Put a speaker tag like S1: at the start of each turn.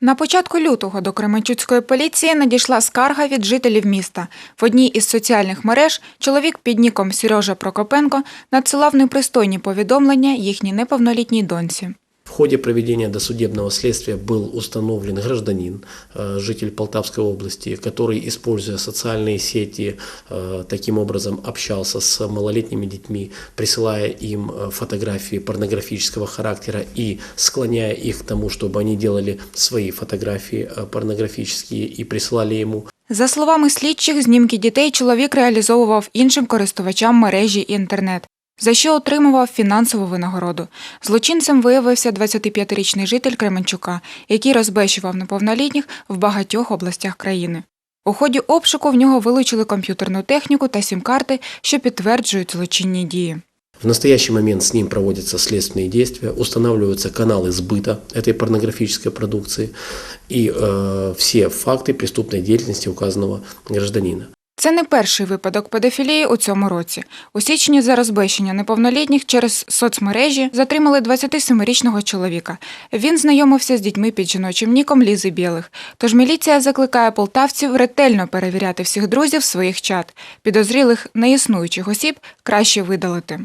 S1: На початку лютого до Кременчуцької поліції надійшла скарга від жителів міста. В одній із соціальних мереж чоловік під ніком Сережа Прокопенко надсилав непристойні повідомлення їхній неповнолітній доньці.
S2: В ходе проведения досудебного следствия был установлен гражданин, э, житель Полтавской области, который, используя социальные сети, э, таким образом общался с малолетними детьми, присылая им э, фотографии порнографического характера и склоняя их к тому, чтобы они делали свои фотографии э, порнографические и присылали ему.
S1: За словами слідчих, знімки дітей чоловік реалізовував іншим користувачам мережі і інтернет, за що отримував фінансову винагороду. Злочинцем виявився 25-річний житель Кременчука, який розбещував неповнолітніх в багатьох областях країни. У ході обшуку в нього вилучили комп'ютерну техніку та сім-карти, що підтверджують злочинні дії.
S2: В настоящий момент с ним проводятся следственные действия, устанавливаются каналы сбыта этой порнографической продукции и э, все факты преступной деятельности указанного гражданина.
S1: Це не перший випадок педофілії у цьому році. У січні за розбещення неповнолітніх через соцмережі затримали 27-річного чоловіка. Він знайомився з дітьми під жіночим ніком Лізи Білих. Тож міліція закликає полтавців ретельно перевіряти всіх друзів своїх чат. Підозрілих неіснуючих осіб краще видалити.